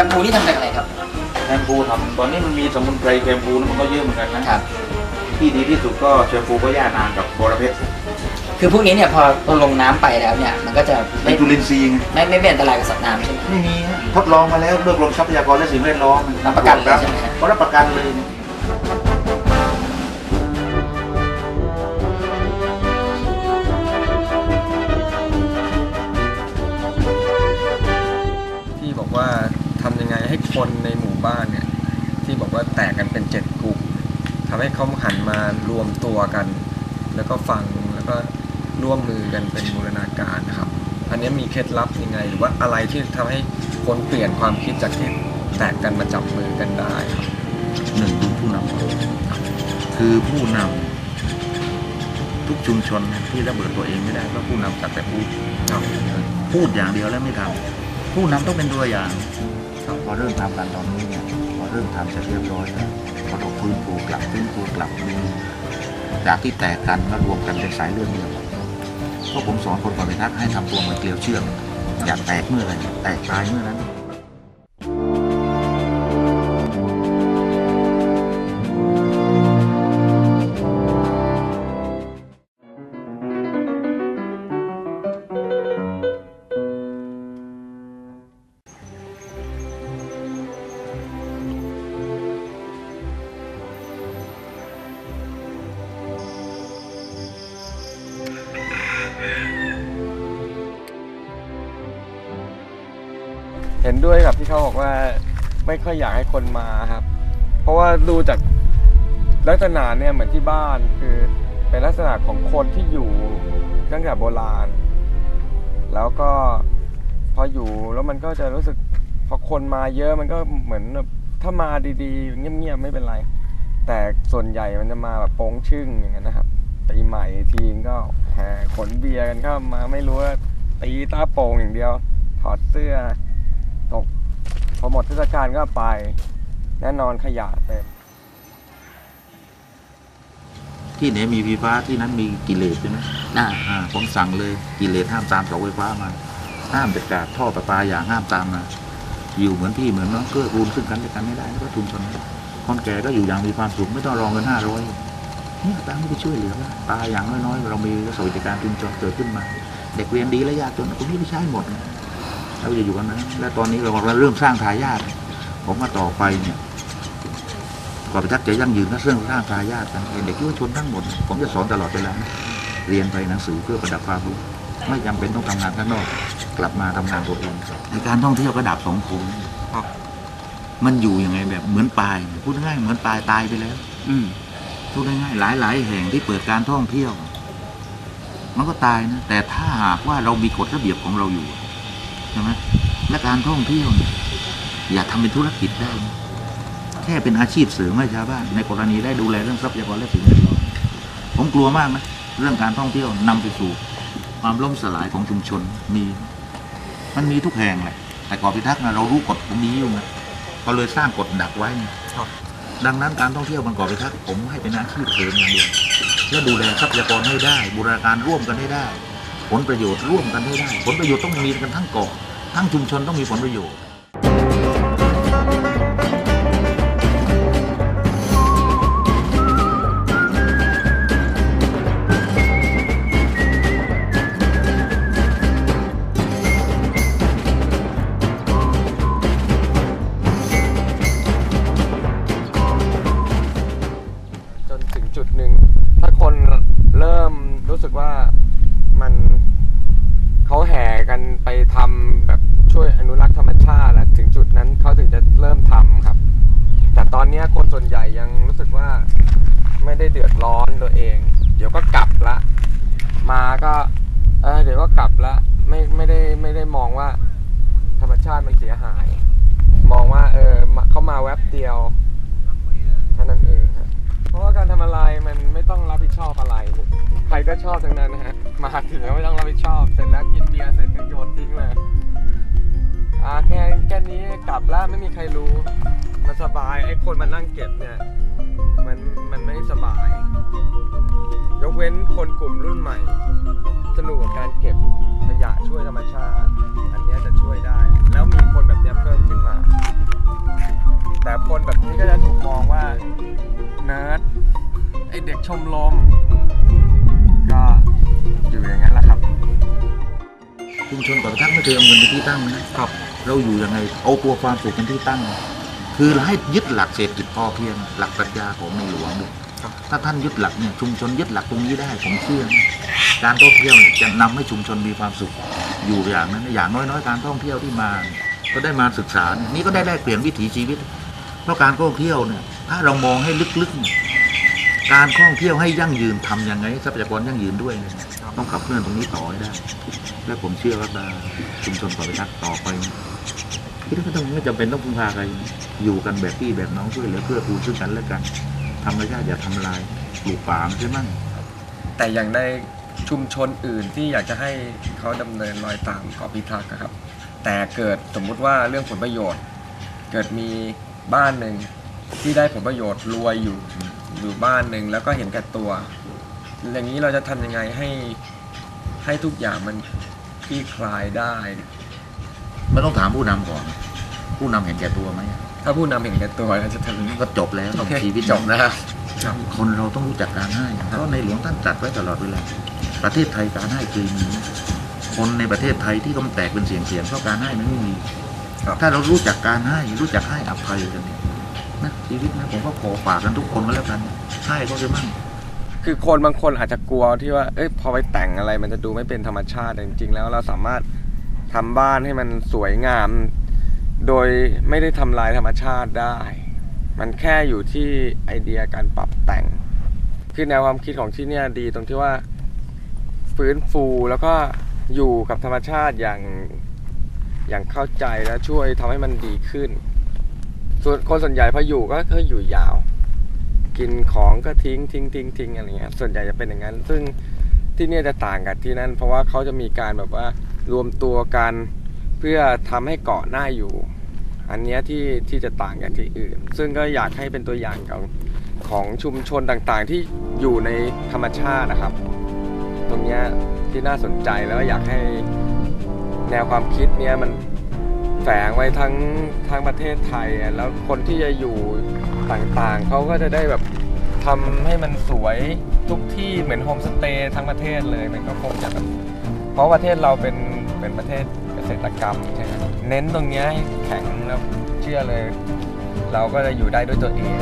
ชมพูนี่ทำจากอะไรครับ แชมพูทำตอนนี้มันมีสมุนไพรแชมพูมันก็เยอะเหมือนกันนะ ครับ ที่ดีที่สุดก็แชมพูก็ย่านางกับบอระเพ็ดคือพวกนี้เนี่ยพอพอลงน้ำไปแล้วเนี่ยมันก็จะเป็ไม่นจุลินทรีย์ไงไม่ไม่เป็นอันตรายกับสัตว์น้ำใช่ไหม ไม่มีฮะทดลองมาแล้วด้วยกรมทรัพยากรและสิ่งแวดล้อมรับประกันเลยใช่ไหมฮะ เขารับประกันเลยที่บอกว่าทำยังไงให้ คนในหมู่บ้านเนี่ยที่บอกว่าแตกกันเป็นเจ็ดกลุ่มทำให้เขาหันมารวมตัวกัน แล้วก็ฟังแล้วก็ร่วมมือกันเป็นบูรณาการนะครับ อันนี้มีเคล็ดลับยังไง หรือว่าอะไรที่ทำให้คนเปลี่ยนความคิดจากที่แตกกันมาจับมือกันได้ครับหนึ่งคือผู้นำก่อนคือผู้นำทุกชุมชนที่ระเบิดตัวเองไม่ได้ก็ผู้นำจักแต่พูดครับพูดอย่างเดียวแล้วไม่ทำผู้นำต้องเป็นตัวอย่าง พอเริ่มทำกันตอนนี้เนี่ยพอเริ่มทำเสร็จเรียบร้อยแล้วพอเราฟื้นฟูกลับฟื้นฟูกลับมีจากที่แตกกันก็รวมกันเป็นสายเลือดเดียวเพราะผมสอนคนก่อนไปทักให้ทำตัวเหมือนเกลียวเชือกอยากแตกเมื่อไหร่แตกตายเมื่อนั้น ห็นด้วยกับที่เขาบอกว่าไม่ค่อยอยากให้คนมาครับ เพราะว่าดูจากลักษณะเนี่ยเหมือนที่บ้านคือเป็นลักษณะของคนที่อยู่ตั้งแต่โบราณ แล้วก็พออยู่แล้วมันก็จะรู้สึกพอคนมาเยอะมันก็เหมือนถ้ามาดีๆ เงียบๆไม่เป็นไร แต่ส่วนใหญ่มันจะมาแบบโป้งชึ่งอย่างนั้นนะครับปีใหม่ทีก็แห่ขนเบียร์กันเข้ามาไม่รู้ว่าตีตาโป่งอย่างเดียว ถอดเสื้อ ตก พอหมดเทศกาลก็ไป แน่นอนขยะเต็ม ที่ไหนมีไฟฟ้าที่นั้นมีกิเลสใช่ไหมอ่าอ่าผมสั่งเลยกิเลสห้ามตามเสาไฟฟ้ามา ห้ามเด็ดขาดท่อประปาอย่างห้ามตามมาอยู่เหมือนพี่เหมือนน้องเกื้อกูลซึ่งกันและกันไม่ได้แล้วก็ทุนชนคนแก่ก็อยู่อย่างมีความสุขไม่ต้องรองเงินห้าร้อยเนี่ยตามที่ไปช่วยเหลือว่าตายอย่างน้อยๆเรามีสวัสดิการชุมชนเกิดขึ้นมา เด็กเรียนดีและยากจนตรงนี้ไปใช้หมดนะ เราจะอยู่กันนะและตอนนี้เราเราเริ่มสร้างทายาทผมมาต่อไปเนี่ยก่อนไปทักษ์จะยั่งยืนก็เรื่องสร้างทายาทกันเด็กยุวชนทั้งหมด ผมจะสอนตลอดเวลานะเรียนไปหนังสือเพื่อประดับความรู้ไม่จำเป็นต้องทำงานข้างนอก กลับมาทำงานตัวเองในการท่องเที่ยวก็ดับสองคมครับมันอยู่ยังไงแบบเหมือนปลายพูดง่ายๆเหมือนปลายตายไปแล้ว อืมพูดง่ายๆหลายๆแห่งที่เปิดการท่องเที่ยว มันก็ตายนะแต่ถ้าหากว่าเรามีกฎระเบียบของเราอยู่ ใช่ไหมและการท่องเที่ยวเนี่ยอย่าทำเป็นธุรกิจได้นะแค่เป็นอาชีพเสริมให้ชาวบ้านในกรณีได้ดูแลเรื่องทรัพยากรและสิ่งแวดล้อมผมกลัวมากนะเรื่องการท่องเที่ยวนำไปสู่ ความล่มสลายของชุมชนมี มันมีทุกแห่งแหละแต่ก่อนพิทักษ์นะเรารู้กฎตรงนี้อยู่นะก็เลยสร้างกฎดักไว้ไงครับดังนั้นการท่องเที่ยวบางกอกพิทักษ์ผมให้เป็นอาชีพเสริมอย่างเดียวและดูแลทรัพยากรให้ได้ บูรณาการร่วมกันให้ได้ ผลประโยชน์ร่วมกันให้ได้ ผลประโยชน์ต้องมีกันทั้งเกาะทั้งชุมชนต้องมีผลประโยชน์ ยังรู้สึกว่าไม่ได้เดือดร้อนตัวเอง เดี๋ยวก็กลับละ มาก็เออเดี๋ยวก็กลับละไม่ไม่ได้ไม่ได้มองว่า ธรรมชาติมันเสียหาย มองว่า เออเขามาแวบเดียวเท่านั้นเองครับเพราะว่าการทำอะไรมันไม่ต้องรับผิดชอบอะไร ใครก็ชอบทั้งนั้นนะฮะมาถึงแล้วไม่ต้องรับผิดชอบเสร็จแล้วกินเบียร์เสร็จก็โยนทิ้งเลยอ่าแค่แค่นี้กลับแล้วไม่มีใครรู้ มันสบายไอ้คนมานั่งเก็บเนี่ย มันมันไม่สบาย ยกเว้นคนกลุ่มรุ่นใหม่ สนุกกับการเก็บขยะช่วยธรรมชาติ อันเนี้ยจะช่วยได้ แล้วมีคนแบบเนี้ยเพิ่มขึ้นมา แต่คนแบบนี้ก็จะถูกมองว่าเนิร์ดไอเด็กชมรมก็อยู่อย่างนั้นแหละครับชุมชนก่อนทักไม่เคยเอาเงินเป็นที่ตั้งนะครับ เราอยู่ยังไงเอาตัวความสุขเป็นที่ตั้ง คือให้ยึดหลักเศรษฐกิจพอเพียง หลักปรัชญาของในหลวงเนี่ยครับถ้าท่านยึดหลักเนี่ยชุมชนยึดหลักตรงนี้ได้ผมเชื่อการท่องเที่ยวเนี่ยจะนำให้ชุมชนมีความสุขอยู่อย่างนั้นอย่างน้อยๆ การท่องเที่ยวที่มา ก็ได้มาศึกษาเนี่ยนี่ก็ได้แลกเปลี่ยนวิถีชีวิต เพราะการท่องเที่ยวเนี่ยถ้าเรามองให้ลึกๆเนี่ยการท่องเที่ยวให้ยั่งยืนทำยังไงให้ทรัพยากรยั่งยืนด้วยเนี่ยต้องขับเคลื่อนตรงนี้ต่อให้ได้ และผมเชื่อว่าชุมชนก่อไปทักต่อไป ที่ไม่ต้องไม่จำเป็นต้องพึ่งพาใครอยู่กันแบบพี่แบบน้องช่วยเหลือเพื่อกูลซึ่งกันและกันธรรมชาติอย่าทำลายปลูกป่าใช่ไหมแต่อย่างในชุมชนอื่นที่อยากจะให้เขาดำเนินรอยตามกาะพิทักษ์ครับ แต่เกิดสมมุติว่าเรื่องผลประโยชน์ เกิดมีบ้านหนึ่งที่ได้ผลประโยชน์รวยอยู่อยู่บ้านหนึ่งแล้วก็เห็นแก่ตัว อย่างนี้เราจะทำยังไงให้ให้ทุกอย่างมันคลี่คลายได้ ไม่ต้องถามผู้นำก่อน ผู้นำเห็นแก่ตัวไหมถ้าผู้นำเห็นแก่ตัวเราจะทำยังไงก็จบแล้วโอเคชีวิตจบนะครับคนเราต้องรู้จักการให้เพราะในหลวงท่านตรัดไว้ตลอดเวลาประเทศไทยการให้เคยมีคนในประเทศไทยที่ต้องแตกเป็นเสียงเสียงๆเพราะการให้มันไม่มีครับถ้าเรารู้จักการให้รู้จักให้อภัยกันเนี่ยนะชีวิตนะผมก็ขอฝากกันทุกคนก็แล้วกันให้ก็จะมั่งคือคนบางคนอาจจะกลัวที่ว่า เอ้ยพอไปแต่งอะไรมันจะดูไม่เป็นธรรมชาติแต่จริงๆแล้วเราสามารถ ทำบ้านให้มันสวยงาม โดยไม่ได้ทำลายธรรมชาติได้ มันแค่อยู่ที่ไอเดียการปรับแต่ง คือแนวความคิดของที่เนี่ยดีตรงที่ว่าฟื้นฟูแล้วก็อยู่กับธรรมชาติอย่างอย่างเข้าใจและช่วยทำให้มันดีขึ้น ส่วนคนส่วนใหญ่พออยู่ก็คืออยู่ยาว กินของก็ทิ้งทิ้งทิ้งทิ้งอะไรเงี้ยส่วนใหญ่จะเป็นอย่างนั้น ซึ่งที่เนี่ยจะต่างกับที่นั่นเพราะว่าเขาจะมีการแบบว่า รวมตัวกันเพื่อทำให้เกาะหน้าอยู่ อันนี้ที่ที่จะต่างจากที่อื่น ซึ่งก็อยากให้เป็นตัวอย่างของของชุมชนต่างๆ ที่อยู่ในธรรมชาตินะครับ ตรงนี้ที่น่าสนใจแล้วอยากให้แนวความคิดเนี้ยมันแฝงไว้ทั้งทั้งประเทศไทยแล้วคนที่จะอยู่ต่างๆเขาก็จะได้แบบทำให้มันสวยทุกที่เหมือนโฮมสเตย์ทั้งประเทศเลยมันก็คงจะแบบ เพราะประเทศเราเป็นเป็นประเทศเกษตรกรรมใช่ไหมเน้นตรงเนี้ยให้แข็งแล้วเชื่อเลย เราก็จะอยู่ได้ด้วยตัวเอง